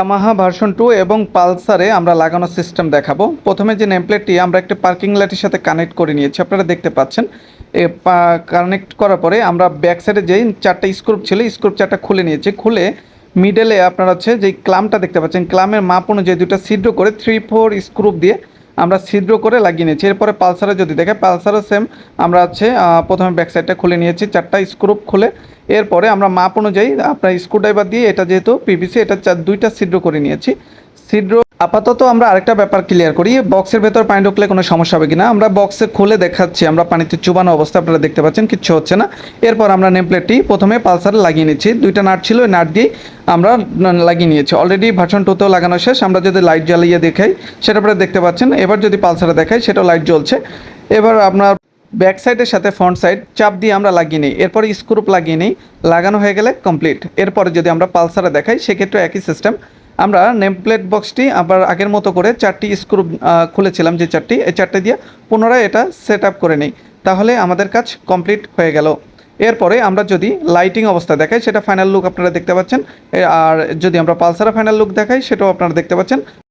Yamaha version two এবং পালসারে আমরা লাগানোর সিস্টেম দেখাবো। প্রথমে যে নেমপ্লেটটি আমরা একটা পার্কিং লাইটের সাথে কানেক্ট করে নিয়েছি, আপনারা দেখতে পাচ্ছেন। এ কানেক্ট করার পরে আমরা ব্যাক সাইডে যেই চারটা স্ক্রুপ ছিল স্ক্রুপ চারটা খুলে নিয়েছি। খুলে মিডলে আপনার হচ্ছে যেই ক্লামটা দেখতে পাচ্ছেন ক্লামের মাপ অনুযায়ী দুটো ছিদ্র করে থ্রি ফোর স্ক্রুপ দিয়ে আমরা ছিদ্র করে লাগিয়ে নিয়েছি। এরপরে পালসারে যদি দেখে পালসারও সেম আমরা হচ্ছে প্রথমে ব্যাক সাইডটা খুলে নিয়েছি, চারটা স্ক্রুপ খুলে এরপরে আমরা মাপ অনুযায়ী আপনার স্ক্রুড্রাইভার দিয়ে এটা যেহেতু পিভিসি এটা দুইটা ছিদ্র করে নিয়েছি। ছিদ্র আপাতত আমরা আরেকটা ব্যাপার ক্লিয়ার করি। বক্সের ভেতর পানি ঢুকলে কোনো সমস্যা হবে কিনা? আমরা বক্সে খুলে দেখাচ্ছি, আমরা পানিতে চুবানো অবস্থা আপনারা দেখতে পাচ্ছেন, কিচ্ছু হচ্ছে না। এরপর আমরা নেমপ্লেটটি প্রথমে পালসারে লাগিয়ে নিচ্ছি। দুইটা নাট ছিল, ওই নাট দিয়েই আমরা লাগিয়ে নিয়েছি। অলরেডি ভার্সন টুতেও লাগানো শেষ, আমরা যদি লাইট জ্বালিয়ে দেখাই, সেটা আপনারা দেখতে পাচ্ছেন। এবার যদি পালসারে দেখাই, সেটাও লাইট জ্বলছে। এবার আপনার ব্যাক সাইডের সাথে ফ্রন্ট সাইড, চাপ দিয়ে আমরা লাগিয়ে নিই। এরপরে স্ক্রুপ লাগিয়ে নিই। লাগানো হয়ে গেলে কমপ্লিট। এরপরে যদি আমরা পালসারে দেখাই, সেক্ষেত্রে একই সিস্টেম। আমরা নেম প্লেট বক্সটি আবার আগের মতো করে চারটি স্ক্রু খুলেছিলাম যে চারটি। এই চারটে দিয়ে পুনরায় এটা সেট আপ করে নিই। তাহলে আমাদের কাজ কমপ্লিট হয়ে গেল। এরপরে আমরা যদি লাইটিং অবস্থা দেখাই, সেটা ফাইনাল লুক আপনারা দেখতে পাচ্ছেন। আর যদি আমরা পালসারে ফাইনাল লুক দেখাই, সেটাও আপনারা দেখতে পাচ্ছেন।